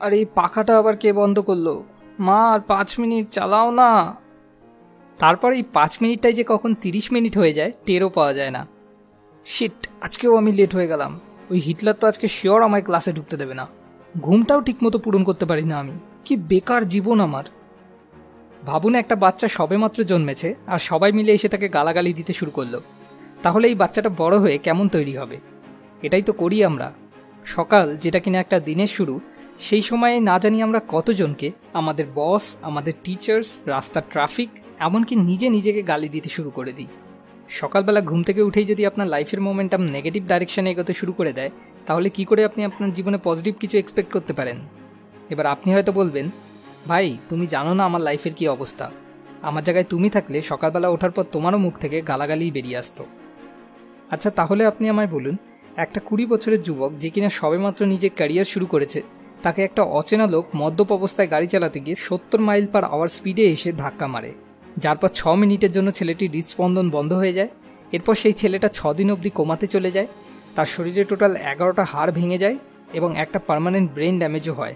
আর এই পাখাটা আবার কে বন্ধ করল? মা, আর পাঁচ মিনিট, চালাও না। তারপর এই পাঁচ মিনিটটাই যে কখন তিরিশ মিনিট হয়ে যায়, টেরও পাওয়া যায় না। শিট, আজকেও আমি লেট হয়ে গেলাম। ওই হিটলার তো আজকে শিওর আমায় ক্লাসে ঢুকতে দেবে না। ঘুমটাও ঠিকমতো পূরণ করতে পারি না আমি। কি বেকার জীবন আমার। ভাবুন, একটা বাচ্চা সবেমাত্র জন্মেছে, আর সবাই মিলে এসে তাকে গালাগালি দিতে শুরু করল। তাহলে এই বাচ্চাটা বড় হয়ে কেমন তৈরি হবে? এটাই তো করি আমরা। সকাল, যেটা কিনা একটা দিনের শুরু সেই সময়ে না জানি আমরা কতজনকে, আমাদের বস, আমাদের টিচার্স রাস্তার ট্রাফিক এমনকি নিজে নিজেকে গালি দিতে শুরু করে দিই। সকালবেলা ঘুম থেকে উঠেই যদি আপনার লাইফের মোমেন্টাম নেগেটিভ ডাইরেকশনে এগোতে শুরু করে দেয়, তাহলে কি করে আপনি আপনার জীবনে পজিটিভ কিছু এক্সপেক্ট করতে পারেন? এবার আপনি হয়তো বলবেন, ভাই, তুমি জানো না আমার লাইফের কি অবস্থা। আমার জায়গায় তুমি থাকলে সকালবেলা ওঠার পর তোমারও মুখ থেকে গালাগালি বেরিয়ে আসতো। আচ্ছা তাহলে আপনি আমায় বলুন, একটা কুড়ি বছরের যুবক যে কিনা সবেমাত্র নিজের ক্যারিয়ার শুরু করেছে তাকে একটা অচেনা লোক মদ্যপ অবস্থায় গাড়ি চালাতে গিয়ে সত্তর মাইল পার আওয়ার স্পিডে এসে ধাক্কা মারে, যার পর ছ মিনিটের জন্য ছেলেটির হৃদস্পন্দন বন্ধ হয়ে যায়। এরপর সেই ছেলেটা ছদিন অবধি কোমাতে চলে যায়। তার শরীরে টোটাল এগারোটা হাড় ভেঙে যায় এবং একটা পার্মানেন্ট ব্রেন ড্যামেজও হয়,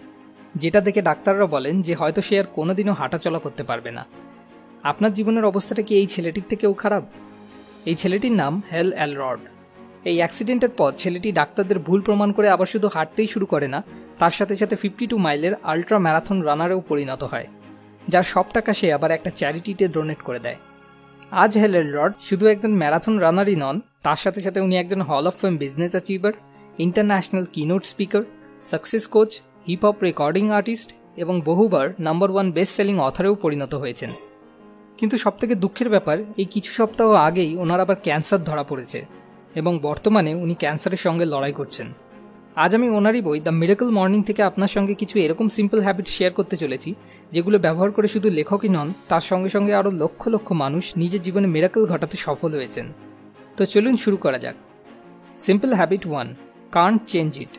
যেটা দেখে ডাক্তাররা বলেন যে হয়তো সে আর কোনোদিনও হাঁটাচলা করতে পারবে না। আপনার জীবনের অবস্থাটা কি এই ছেলেটির থেকেও খারাপ? এই ছেলেটির নাম হেল অ্যালরড। এই অ্যাক্সিডেন্টের পর ছেলেটি ডাক্তারদের ভুল প্রমাণ করে আবার শুধু হাঁটতেই শুরু করে না, তার সাথে সাথে ফিফটি টু মাইলের আলট্রা ম্যারাথন রানারেও পরিণত হয়, যার সব টাকা সে আবার একটা চ্যারিটিতে ডোনেট করে দেয়। আজ হেলের রড শুধু একজন ম্যারাথন রানারই নন, তার সাথে সাথে উনি একজন hall of fame business achiever international keynote speaker success coach hip hop recording artist এবং বহুবার নাম্বার ওয়ান বেস্ট সেলিং অথারেও পরিণত হয়েছেন। কিন্তু সবথেকে দুঃখের ব্যাপার, এই কিছু সপ্তাহ আগেই ওনার আবার ক্যান্সার ধরা পড়েছে। এবং বর্তমানে উনি ক্যান্সারের সঙ্গে লড়াই করছেন। আজ আমি ওনারই বই, দ্য মিরাকল মর্নিং থেকে আপনার সঙ্গে কিছু এরকম সিম্পল হ্যাবিট শেয়ার করতে চলেছি, যেগুলো ব্যবহার করে শুধু লেখকই নন, তার সঙ্গে সঙ্গে আরও লক্ষ লক্ষ মানুষ নিজের জীবনে মিরাকল ঘটাতে সফল হয়েছেন। তো চলুন শুরু করা যাক। Simple habit one, can't change it.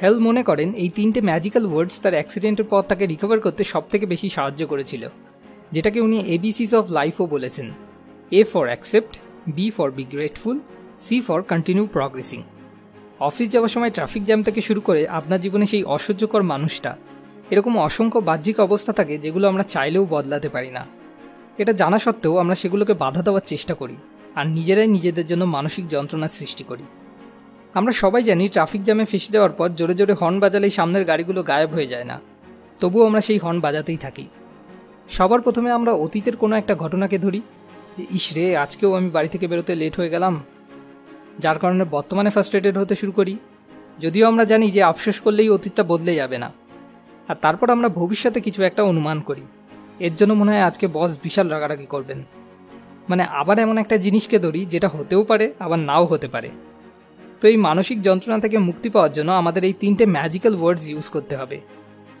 Hal মনে করেন এই তিনটে ম্যাজিক্যাল ওয়ার্ডস তার অ্যাক্সিডেন্টের পর তাকে রিকভার করতে সবথেকে বেশি সাহায্য করেছিল, যেটাকে উনি এবিসিস অফ লাইফও বলেছেন। A for accept, B for be grateful C for continue progressing. Office যাওয়ার সময় ট্রাফিক জ্যাম থেকে শুরু করে আপনার জীবনে সেই অসহ্যকর মানুষটা। এরকম অসংখ্য বাহ্যিক অবস্থা থাকে যেগুলো আমরা চাইলেও বদলাতে পারি না। এটা জানা সত্ত্বেও আমরা সেগুলোকে বাধা দেওয়ার চেষ্টা করি আর নিজেরাই নিজেদের জন্য মানসিক যন্ত্রণার সৃষ্টি করি। আমরা সবাই জানি ট্রাফিক জ্যামে ফেসে যাওয়ার পর জোরে জোরে হর্ন বাজালেই সামনের গাড়িগুলো গায়েব হয়ে যায় না। তবুও আমরা সেই হর্ন বাজাতেই থাকি। সবার প্রথমে আমরা অতীতের কোনো একটা ঘটনাকে ধরি যে, ইস রে, আজকেও আমি বাড়ি থেকে বেরোতে লেট হয়ে গেলাম। যার কারণে বর্তমানে ফার্স্ট্রেটেড হতে শুরু করি। যদিও আমরা জানি যে আফসোস করলেই অতীতটা বদলে যাবে না। আর তারপর আমরা ভবিষ্যতে কিছু একটা অনুমান করি। এর জন্য মনে হয় আজকে বস বিশাল রাগারাগি করবেন। মানে আবার এমন একটা জিনিসকে ধরি যেটা হতেও পারে, আবার নাও হতে পারে। তো এই মানসিক যন্ত্রণা থেকে মুক্তি পাওয়ার জন্য আমাদের এই তিনটে ম্যাজিক্যাল ওয়ার্ডস ইউজ করতে হবে।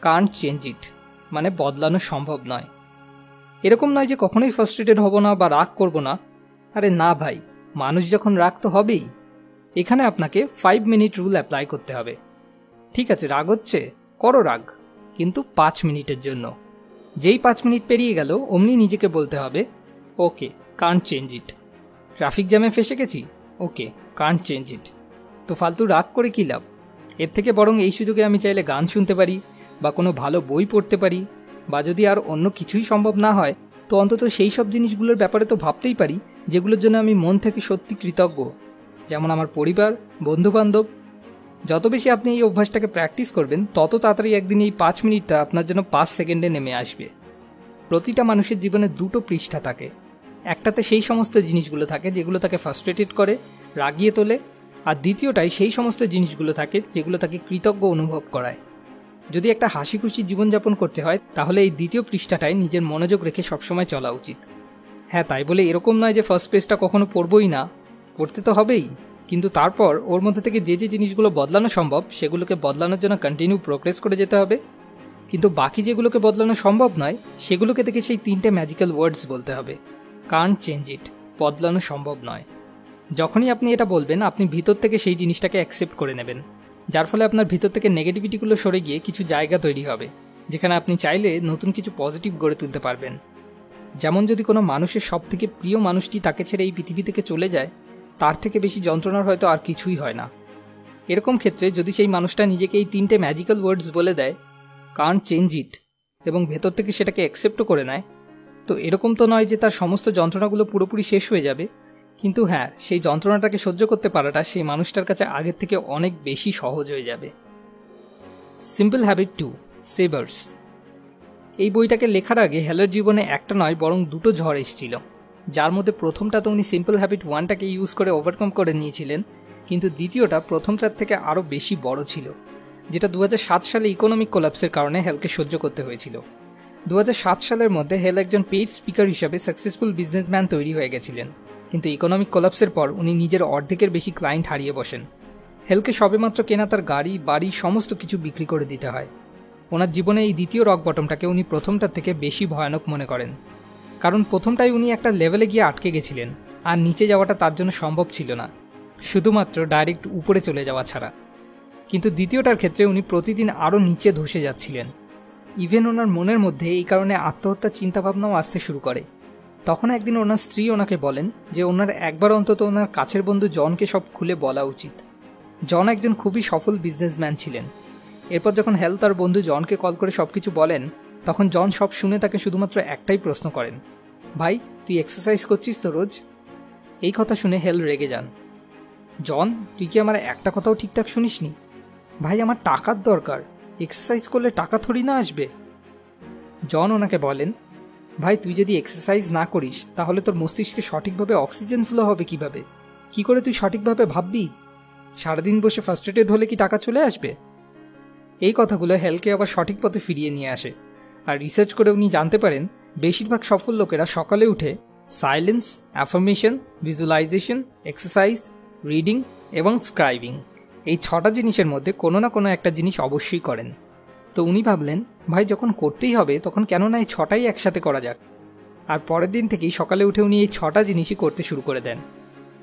কান্ট চেঞ্জ ইট মানে বদলানো সম্ভব নয়। এরকম নয় যে কখনোই ফার্স্ট্রেটেড হব না বা রাগ করব না। আরে না ভাই মানুষ যখন রাগ তো হবেই, এখানে আপনাকে ফাইভ মিনিট রুল অ্যাপ্লাই করতে হবে। ঠিক আছে, রাগ হচ্ছে, করো রাগ, কিন্তু পাঁচ মিনিটের জন্য। যেই পাঁচ মিনিট পেরিয়ে গেল, অমনি নিজেকে বলতে হবে okay can't change it traffic জ্যামে ফেসে গেছি? ওকে কান্ট চেঞ্জ ইট তো ফালতু রাগ করে কী লাভ? এর থেকে বরং এই সুযোগে আমি চাইলে গান শুনতে পারি, বা কোনো ভালো বই পড়তে পারি, বা যদি আর অন্য কিছুই সম্ভব না হয় তো অন্তত সেই সব জিনিসগুলোর ব্যাপারে তো ভাবতেই পারি, যেগুলোর জন্য আমি মন থেকে সত্যি কৃতজ্ঞ। যেমন আমার পরিবার, বন্ধুবান্ধব, যত বেশি আপনি এই অভ্যাসটাকে প্র্যাকটিস করবেন, তত তাড়াতাড়ি একদিন এই পাঁচ মিনিটটা আপনার জন্য পাঁচ সেকেন্ডে নেমে আসবে। প্রতিটা মানুষের জীবনে দুটো পৃষ্ঠা থাকে। একটাতে সেই সমস্ত জিনিসগুলো থাকে যেগুলো তাকে ফার্স্ট্রেটেড করে, রাগিয়ে তোলে, আর দ্বিতীয়টাই সেই সমস্ত জিনিসগুলো থাকে যেগুলো তাকে কৃতজ্ঞ অনুভব করায়। যদি একটা হাসি খুশি জীবনযাপন করতে হয়, তাহলে এই দ্বিতীয় পৃষ্ঠাটায় নিজের মনোযোগ রেখে সবসময় চলা উচিত। হ্যাঁ তাই বলে এরকম নয় যে ফার্স্ট পেজটা কখনো পড়বই না। পড়তে তো হবেই। কিন্তু তারপর ওর মধ্যে থেকে যে যে জিনিসগুলো বদলানো সম্ভব, সেগুলোকে বদলানোর জন্য কন্টিনিউ প্রোগ্রেস করে যেতে হবে। কিন্তু বাকি যেগুলোকে বদলানো সম্ভব নয়, সেগুলোকে থেকে সেই তিনটে ম্যাজিক্যাল ওয়ার্ডস বলতে হবে। কান চেঞ্জ ইট বদলানো সম্ভব নয়। যখনই আপনি এটা বলবেন, আপনি ভিতর থেকে সেই জিনিসটাকে অ্যাকসেপ্ট করে নেবেন। যার ফলে আপনার ভিতর থেকে নেগেটিভিটিগুলো সরে গিয়ে কিছু জায়গা তৈরি হবে, যেখানে আপনি চাইলে নতুন কিছু পজিটিভ গড়ে তুলতে পারবেন। যেমন যদি কোনো মানুষের সব থেকে প্রিয় মানুষটি তাকে ছেড়ে এই পৃথিবী থেকে চলে যায়, তার থেকে বেশি যন্ত্রণার হয়তো আর কিছুই হয় না। এরকম ক্ষেত্রে যদি সেই মানুষটা নিজেকে এই তিনটে ম্যাজিক্যাল ওয়ার্ডস বলে দেয় কান চেঞ্জ ইট এবং ভেতর থেকে সেটাকে অ্যাকসেপ্টও করে নেয়, তো এরকম তো নয় যে তার সমস্ত যন্ত্রণাগুলো পুরোপুরি শেষ হয়ে যাবে। কিন্তু হ্যাঁ সেই যন্ত্রণাটাকে সহ্য করতে পারাটা সেই মানুষটার কাছে আগের থেকে অনেক বেশি সহজ হয়ে যাবে। সিম্পল হ্যাবিট টু সেভার্স এই বইটাকে লেখার আগে হেলোর জীবনে একটা নয়, বরং দুটো ঝড় এসেছিল। যার মধ্যে প্রথমটা তো উনি সিম্পল হ্যাবিট ওয়ানটাকে ইউজ করে ওভারকাম করে নিয়েছিলেন, কিন্তু দ্বিতীয়টা প্রথমটার থেকে আরও বেশি বড় ছিল, যেটা দু হাজার সাত সালে ইকোনমিক কোলাপসের কারণে হেলকে সহ্য করতে হয়েছিল। দু হাজার সাত সালের মধ্যে হেল একজন পেইড স্পিকার হিসাবে সাকসেসফুল বিজনেসম্যান তৈরি হয়ে গেছিলেন। কিন্তু ইকোনমিক কোলাপসের পর উনি নিজের অর্ধেকের বেশি ক্লায়েন্ট হারিয়ে বসেন। হেলকে সবেমাত্র কেনা তার গাড়ি, বাড়ি, সমস্ত কিছু বিক্রি করে দিতে হয়। ওনার জীবনে এই দ্বিতীয় রক বটমটাকে উনি প্রথমটার থেকে বেশি ভয়ানক মনে করেন। কারণ প্রথমটাই উনি একটা লেভেলে গিয়ে আটকে গেছিলেন, আর নিচে যাওয়াটা তার জন্য সম্ভব ছিল না। শুধুমাত্র ডাইরেক্ট উপরে চলে যাওয়া ছাড়া। কিন্তু দ্বিতীয়টার ক্ষেত্রে উনি প্রতিদিন আরও নিচে ধসে যাচ্ছিলেন। ইভেন ওনার মনের মধ্যে এই কারণে আত্মহত্যার চিন্তাভাবনাও আসতে শুরু করে। তখন একদিন ওনার স্ত্রী ওনাকে বলেন যে ওনার একবার অন্তত ওনার কাছের বন্ধু জনকে সব খুলে বলা উচিত। জন একজন খুবই সফল বিজনেসম্যান ছিলেন। এরপর যখন হেল তার বন্ধু জনকে কল করে সব কিছু বলেন, তখন জন সব শুনে তাকে শুধুমাত্র একটাই প্রশ্ন করেন, ভাই, তুই এক্সারসাইজ করছিস তো রোজ? এই কথা শুনে হেল রেগে যান। জন, তুই কি আমার একটা কথাও ঠিকঠাক শুনিসনি? ভাই, আমার টাকার দরকার। এক্সারসাইজ করলে টাকা থরি না আসবে? জন ওনাকে বলেন ভাই, তুই যদি এক্সারসাইজ না করিস, তাহলে তোর মস্তিষ্কে সঠিকভাবে অক্সিজেন ফ্লো হবে কীভাবে? কি করে তুই সঠিকভাবে ভাববি? সারাদিন বসে ফার্স্ট্রেটেড হলে কি টাকা চলে আসবে? এই কথাগুলো হেলকে আবার সঠিক পথে ফিরিয়ে নিয়ে আসে। আর রিসার্চ করে উনি জানতে পারেন, বেশিরভাগ সফল লোকেরা সকালে উঠে silence affirmation visualisation exercise reading এবং স্ক্রাইবিং এই ছটা জিনিসের মধ্যে কোনো না কোনো একটা জিনিস অবশ্যই করেন। তো উনি ভাবলেন, ভাই, যখন করতেই হবে, তখন কেন না এই ছটাই একসাথে করা যাক? আর পরের দিন থেকেই সকালে উঠে উনি এই ছটা জিনিসই করতে শুরু করে দেন।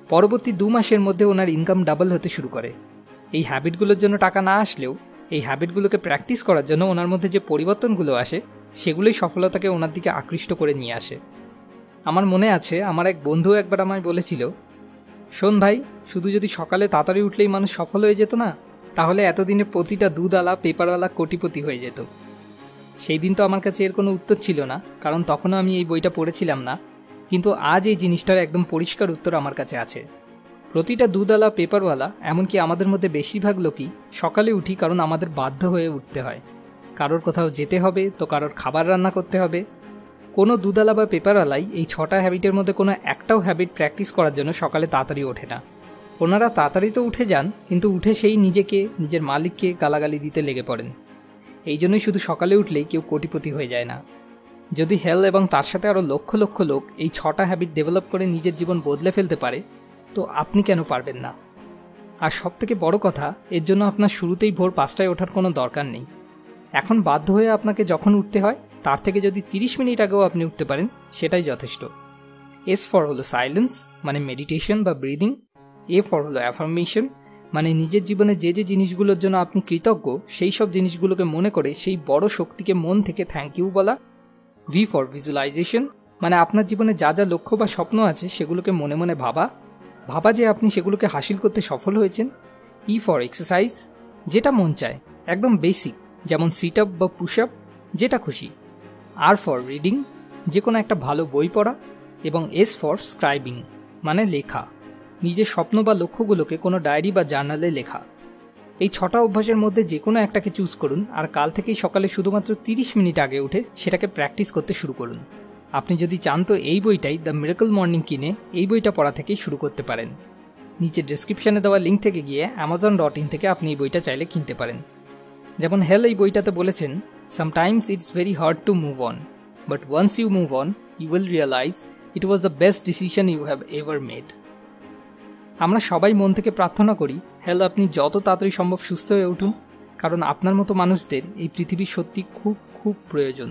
পরবর্তী দু মাসের মধ্যে ওনার ইনকাম ডাবল হতে শুরু করে। এই হ্যাবিটগুলোর জন্য টাকা না আসলেও, এই হ্যাবিটগুলোকে প্র্যাকটিস করার জন্য ওনার মধ্যে যে পরিবর্তনগুলো আসে, সেগুলোই সফলতাকে ওনার দিকে আকৃষ্ট করে নিয়ে আসে। আমার মনে আছে, আমার এক বন্ধু একবার আমায় বলেছিল, শোন ভাই, শুধু যদি সকালে তাড়াতাড়ি উঠলেই মানুষ সফল হয়ে যেত না তাহলে এতদিনে প্রতিটা দুধওয়ালা পেপারওয়ালা কোটিপতি হয়ে যেত। সেই দিন তো আমার কাছে এর কোনো উত্তর ছিল না, কারণ তখনও আমি এই বইটা পড়েছিলাম না। কিন্তু আজ এই জিনিসটার একদম পরিষ্কার উত্তর আমার কাছে আছে। প্রতিটা দুধওয়ালা পেপারওয়ালা, এমনকি আমাদের মধ্যে বেশিরভাগ লোকই, সকালে উঠি কারণ আমাদের বাধ্য হয়ে উঠতে হয়। কারোর কোথাও যেতে হবে তো কারোর খাবার রান্না করতে হবে। কোনো দুধালা বা পেপারওয়ালাই এই ছটা হ্যাবিটের মধ্যে কোনো একটাও হ্যাবিট প্র্যাকটিস করার জন্য সকালে তাড়াতাড়ি ওঠে না। ওনারা তাড়াতাড়ি তো উঠে যান, কিন্তু উঠে সেই নিজেকে, নিজের মালিককে গালাগালি দিতে লেগে পড়েন। এই জন্যই শুধু সকালে উঠলেই কেউ কোটিপতি হয়ে যায় না। যদি হেল এবং তার সাথে আরও লক্ষ লক্ষ লোক এই ছটা হ্যাবিট ডেভেলপ করে নিজের জীবন বদলে ফেলতে পারে, তো আপনি কেন পারবেন না? আর সব থেকে বড় কথা, এর জন্য আপনার শুরুতেই ভোর পাঁচটায় ওঠার কোনো দরকার নেই। এখন বাধ্য হয়ে আপনাকে যখন উঠতে হয়, তার থেকে যদি তিরিশ মিনিট আগেও আপনি উঠতে পারেন, সেটাই যথেষ্ট। এস ফর হলো সাইলেন্স মানে মেডিটেশন বা ব্রিদিং এ ফর হলো অ্যাফার্মেশন মানে নিজের জীবনে যে যে জিনিসগুলোর জন্য আপনি কৃতজ্ঞ, সেই সব জিনিসগুলোকে মনে করে সেই বড় শক্তিকে মন থেকে থ্যাংক ইউ বলা। ভি ফর ভিজুয়ালাইজেশন মানে আপনার জীবনে যা যা লক্ষ্য বা স্বপ্ন আছে সেগুলোকে মনে মনে ভাবা। ভাবা যে আপনি সেগুলোকে হাসিল করতে সফল হয়েছেন। ই ফর এক্সারসাইজ যেটা মন চায়, একদম বেসিক যেমন সিট আপ বা পুশ আপ যেটা খুশি। আর ফর রিডিং যে কোনো একটা ভালো বই পড়া। এবং এস ফর স্ক্রাইবিং মানে লেখা। নিজের স্বপ্ন বা লক্ষ্যগুলোকে কোনো ডায়েরি বা জার্নালে লেখা। এই ছটা অভ্যাসের মধ্যে যে কোনো একটাকে চুজ করুন আর কাল থেকেই সকালে শুধুমাত্র তিরিশ মিনিট আগে উঠে সেটাকে প্র্যাকটিস করতে শুরু করুন। আপনি যদি চান তো এই বইটাই দ্য মিরাকল মর্নিং কিনে এই বইটা পড়া থেকেই শুরু করতে পারেন। নিচে ডিসক্রিপশনে দেওয়া লিঙ্ক থেকে গিয়ে অ্যামাজন ডট ইন থেকে আপনি এই বইটা চাইলে কিনতে পারেন। যেমন হেল এই বইটাতে বলেছেন sometimes it's very hard to move on but once you move on you will realise it was the best decision you have ever made আমরা সবাই মন থেকে প্রার্থনা করি, হেল, আপনি যত তাড়াতাড়ি সম্ভব সুস্থ হয়ে উঠুন, কারণ আপনার মতো মানুষদের এই পৃথিবীর সত্যি খুব খুব প্রয়োজন।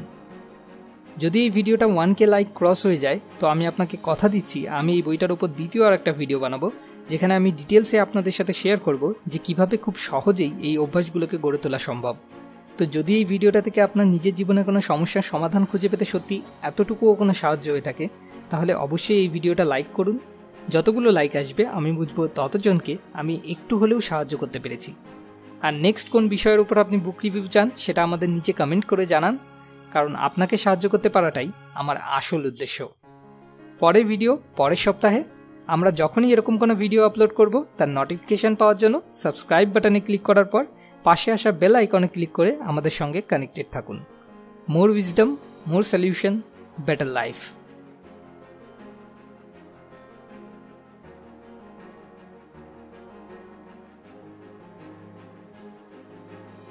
যদি এই ভিডিওটা ওয়ান কে লাইক ক্রস হয়ে যায়, তো আমি আপনাকে কথা দিচ্ছি, আমি এই বইটার উপর দ্বিতীয় আর একটা ভিডিও বানাবো, যেখানে আমি ডিটেলসে আপনাদের সাথে শেয়ার করব যে কীভাবে খুব সহজেই এই অভ্যাসগুলোকে গড়ে তোলা সম্ভব। তো যদি এই ভিডিওটা থেকে আপনার নিজের জীবনে কোনো সমস্যার সমাধান খুঁজে পেতে সত্যি এতটুকুও কোনো সাহায্য হয়ে থাকে, তাহলে অবশ্যই এই ভিডিওটা লাইক করুন যতগুলো লাইক আসবে, আমি বুঝব ততজনকে আমি একটু হলেও সাহায্য করতে পেরেছি। আর নেক্সট কোন বিষয়ের উপর আপনি বুক রিভিউ চান, সেটা আমাদের নিচে কমেন্ট করে জানান। কারণ আপনাকে সাহায্য করতে পারাটাই আমার আসল উদ্দেশ্য। পরের ভিডিও পরের সপ্তাহে, আমরা যখনই এরকম কোনো ভিডিও আপলোড করব, তার নোটিফিকেশন পাওয়ার জন্য সাবস্ক্রাইব বাটনে ক্লিক করার পর পাশে আসা বেল আইকনে ক্লিক করে আমাদের সঙ্গে কানেক্টেড থাকুন। More wisdom more solution better life